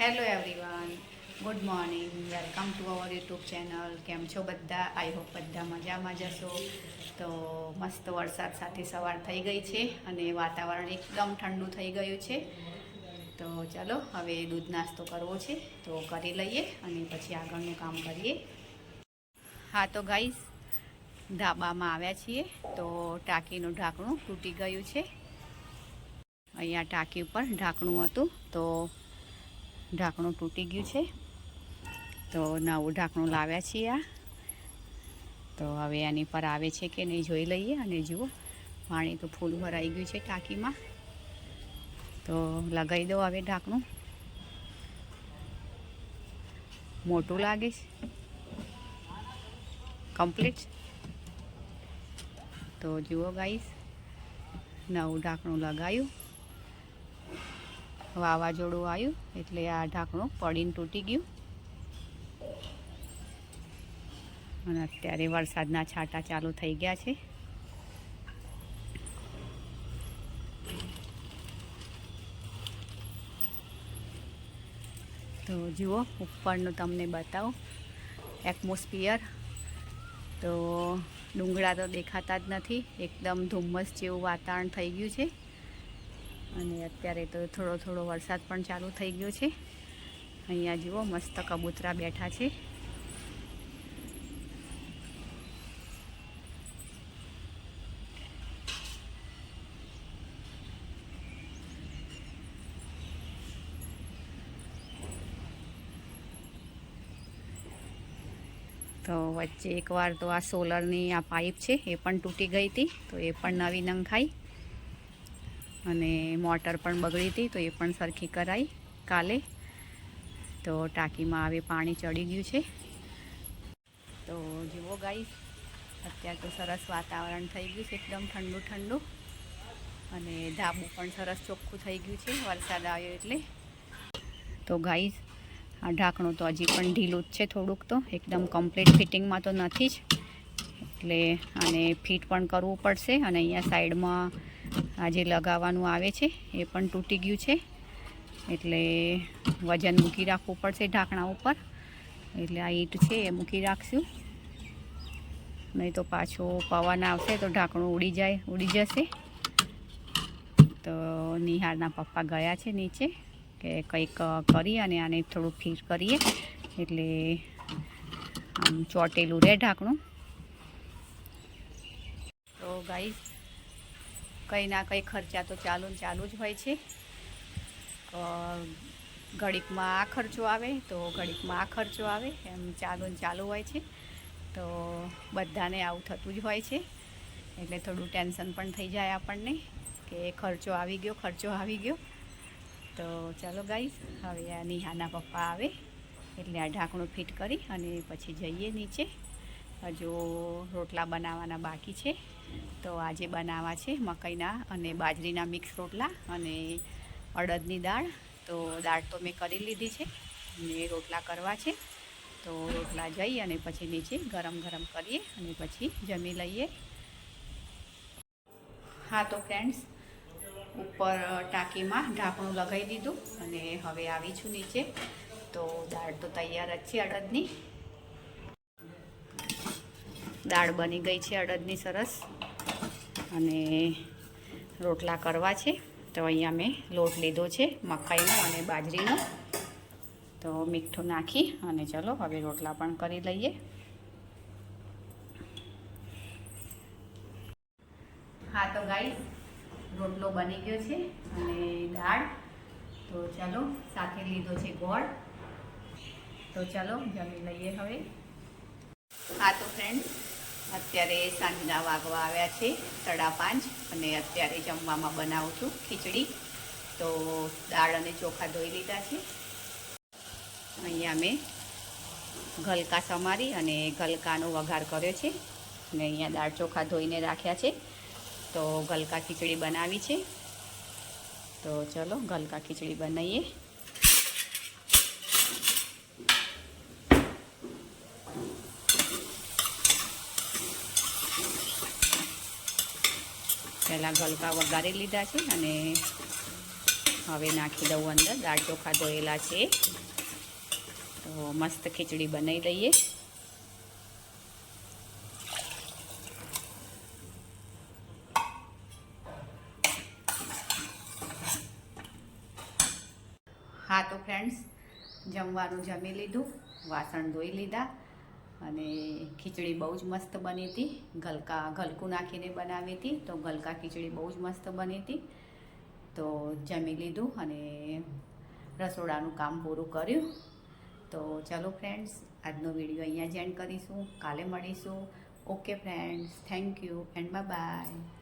Hello everyone good morning welcome to our YouTube channel કેમ છો બધા? આઈ હોપ બધા મજામાં જશો તો મસ્ત વરસાદ સાથે સવાર થઈ ગઈ છે અને વાતાવરણ એકદમ ઠંડુ થઈ ગયું છે. તો ચાલો, હવે દૂધ નાસ્તો કરવો છે. તો કરી લઈએ અને પછી આગળનું કામ કરીએ. હા, તો ગાઈસ ધાબામાં આવ્યા છીએ. તો ટાંકીનું ઢાંકણું તૂટી ગયું છે. અહીંયા ટાંકી ઉપર ઢાંકણું હતું. તો ઢાંકણું તૂટી ગયું છે. તો નવું ઢાંકણું લાવ્યા છીએ આ. તો હવે આની પર આવે છે કે નહીં જોઈ લઈએ. અને જુઓ, પાણી તો ફૂલ ભરાઈ ગયું છે ટાંકીમાં. તો લગાવી દો હવે ઢાંકણું. મોટું લાગે છે. કમ્પ્લીટ. તો જુઓ ગાઈસ, નવું ઢાંકણું લગાવ્યું વાવાઝોડું આવ્યું, એટલે આ ઢાંકણું પડીને તૂટી ગયું. અને અત્યારે વરસાદના છાંટા ચાલુ થઈ ગયા છે. તો જુઓ, ઉપરનું તમને બતાવું. એટમોસ્ફિયર તો ડુંગળા તો દેખાતા જ નથી, એકદમ ધુમ્મસ જેવું વાતાવરણ થઈ ગયું છે. અને અત્યારે તો થોડો થોડો વરસાદ પણ ચાલુ થઈ ગયો છે. અહીંયા જુઓ, મસ્ત કબૂતરા બેઠા છે. તો વચ્ચે એકવાર તો આ સોલરની આ પાઇપ છે, એ પણ તૂટી ગઈ હતી, તો એ પણ નવી નંખાઈ. અને મોટર પણ બગડી હતી તો એ પણ સરખી કરાઈ કાલે. તો ટાંકીમાં હવે પાણી ચડી ગયું છે. તો જુઓ ગાઈસ, અત્યારે તો સરસ વાતાવરણ થઈ ગયું છે, એકદમ ઠંડુ ઠંડુ. અને ધાબુ પણ સરસ ચોખ્ખું થઈ ગયું છે, વરસાદ આવ્યો એટલે. તો ગાઈસ, આ ઢાંકણું તો હજી પણ ઢીલું જ છે થોડુંક તો, એકદમ કમ્પ્લીટ ફિટિંગમાં તો નથી જ. એટલે આને ફિટ પણ કરવું પડશે અને અહીંયા સાઈડમાં આ જે લગાવવાનું આવે છે, એ પણ તૂટી ગયું છે. એટલે વજન મૂકી રાખવું પડશે ઢાંકણા ઉપર. એટલે આ ઈંટ છે, એ મૂકી રાખશું. નહીં તો પાછો પવન આવશે તો ઢાંકણું ઉડી જાય, ઉડી જશે. તો નિહારના પપ્પા ગયા છે નીચે કે કંઈક કરી અને આને થોડું ફીર કરીએ. એટલે આમ ચોટેલું રહે ઢાંકણું. તો ગાઈસ કંઈ ના કંઈ ખર્ચા તો ચાલુ ને ચાલુ જ હોય છે. ઘડીકમાં આ ખર્ચો આવે તો ઘડીકમાં આ ખર્ચો આવે, એમ ચાલુ ચાલુ હોય છે. તો બધાને આવું થતું જ હોય છે. એટલે થોડું ટેન્શન પણ થઈ જાય આપણને કે ખર્ચો આવી ગયો, ખર્ચો આવી ગયો. તો ચાલો ગાઈસ, હવે આ નિહાના પપ્પા આવે એટલે આ ઢાંકણું ફિટ કરી અને પછી જઈએ નીચે. હજુ રોટલા બનાવવાના બાકી છે. તો આજે બનાવવા છે મકાઈના અને બાજરીના મિક્સ રોટલા અને અડદની દાળ. તો દાળ તો મેં કરી લીધી છે. અને રોટલા કરવા છે. તો રોટલા જઈ અને પછી નીચે ગરમ ગરમ કરીએ અને પછી જમી લઈએ. હા, તો ફ્રેન્ડ્સ ઉપર ટાંકીમાં ઢાંકણું લગાવી દીધું અને હવે આવી છું નીચે. તો દાળ તો તૈયાર જ છે અડદની. દાળ બની ગઈ છે અડદની સરસ. અને રોટલા કરવા છે. તો અહીંયા મેં લોટ લીધો છે, મકાઈનો અને બાજરીનો. તો મીઠું નાખી અને ચલો હવે રોટલા પણ કરી લઈએ. હા, તો ગાઈ રોટલો બની ગયો છે અને દાળ. તો ચાલો, સાથે લીધો છે ગોળ. તો ચાલો, જમી લઈએ હવે. હા, તો ફ્રેન્ડ અત્યારે સાંજના વાગવા આવ્યા છે સાડા પાંચ, અને અત્યારે જમવામાં બનાવું છું ખીચડી. તો દાળ અને ચોખા ધોઈ લીધા છે. અહીંયા મેં ગલકા સમારી અને ગલકાનો વઘાર કર્યો છે. અને અહીંયા દાળ ચોખા ધોઈને રાખ્યા છે. તો ગલકા ખીચડી બનાવી છે. તો ચલો ગલકા ખીચડી બનાવીએ. પહેલાં ગલકા વઘારી લીધા છે અને હવે નાખી દઉં અંદર. દાળ ચોખા ધોયેલા છે. તો મસ્ત ખીચડી બનાવી દઈએ હા, તો ફ્રેન્ડ્સ જમવાનું જમી લીધું. વાસણ ધોઈ લીધા. અને ખીચડી બહુ જ મસ્ત બની હતી. ગલકા, ગલકું નાખીને બનાવી હતી. તો ગલકા ખીચડી બહુ જ મસ્ત બની હતી. તો જમી લીધું અને રસોડાનું કામ પૂરું કર્યું. તો ચાલો ફ્રેન્ડ્સ આજનો વીડિયો અહીંયા જ એન્ડ કરીશું. કાલે મળીશું. Okay friends thank you and bye bye